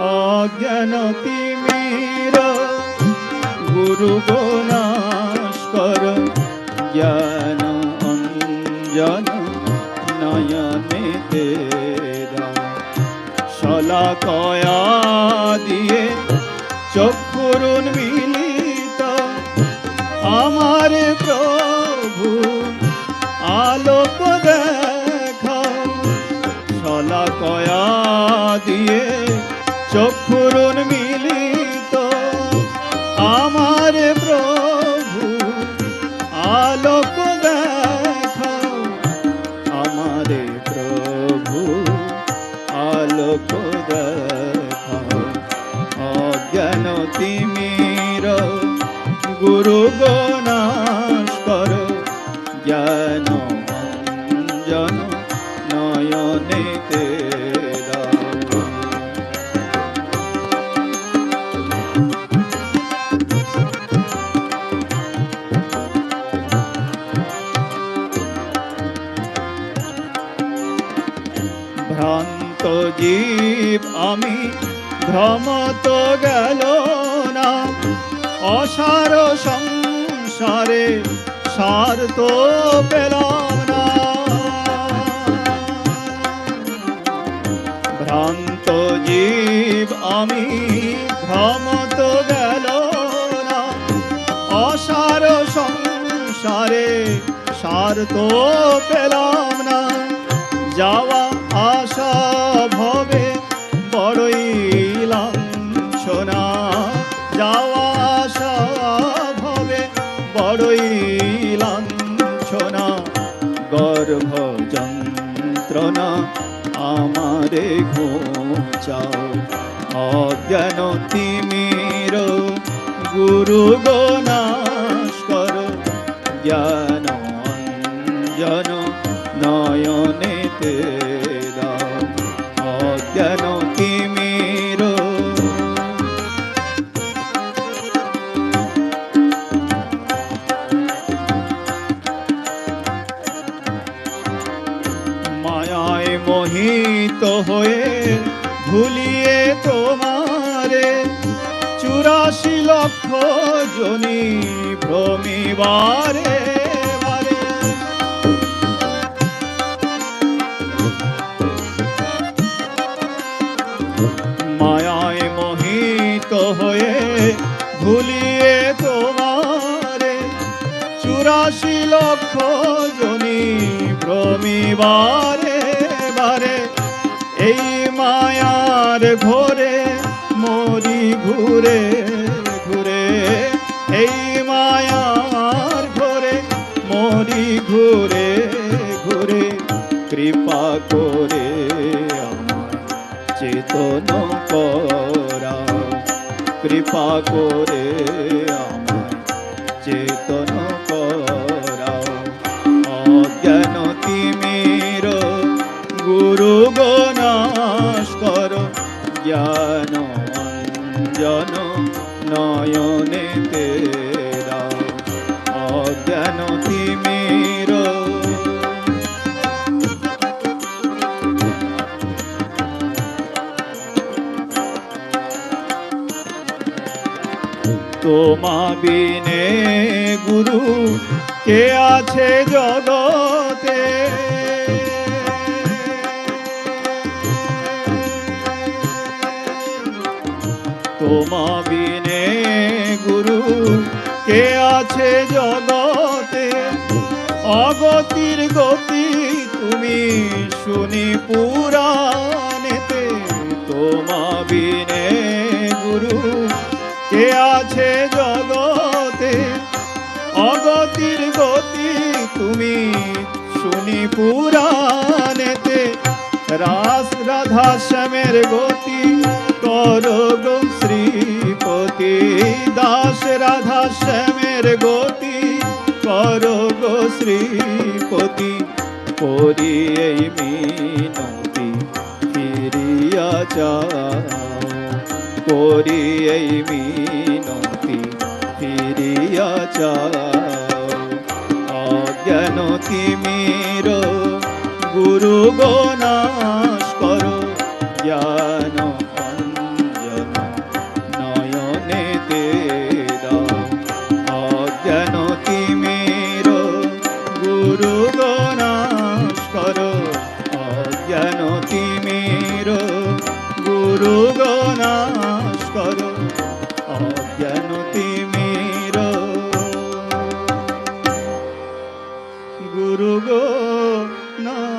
অজ্ঞান তিমির গুরু গোনাশ কর, জ্ঞান অঞ্জন নয়নে তেরা। শলা কয়া দিয়ে চক্ষুরুন মিলিত, আমার প্রভু আলোক চক্ষুরুন মিলিত ভ্রান্ত জীব আমি, ভ্রমত গেল না। অসার সংসারে সার তো পেলাম না। ভ্রান্ত জীব আমি, ভ্রমত গেল না। অসার সংসারে সার তো পেলাম গর্ভ যন্ত্রণা আমারে ঘোচাও। অজ্ঞান তিমির গুরু গণাশ কর। জ্ঞান মায়ায় মোহিত হয়ে ভুলিয়ে তোমারে। চুরাশি লক্ষ জনি ভ্রমিবারে। ভ্রমিবারে বারে, এই মায়ার ঘোরে মরি ঘুরে ঘুরে। এই মায়ার ঘোরে মরি ঘুরে ঘুরে। কৃপা করে চেতন করা কৃপা করে আমায় চেতন গুরু গণাশ কর। জ্ঞান অঞ্জন নয়নে তেরা। অজ্ঞান তিমির। তোমা বিনে গুরু কে আছে জগতে? তোমা বিনে গুরু, কে আছে জগতে? অগতির গতি তুমি শুনি পুরাণেতে। তোমা বিনে গুরু, কে আছে জগতে? অগতির গতি তুমি শুনি পুরাণেতে। রাস রাধা শ্যামের গতি কর রাধা শ্যামের গতি, কর গো শ্রীপতি। করি এই মিনতি ফিরিয়া যাও। করি এই মিনতি ফিরিয়া যাও। অজ্ঞান তিমির, গুরু গণাশ করো। জ্ঞান গুরু গো করো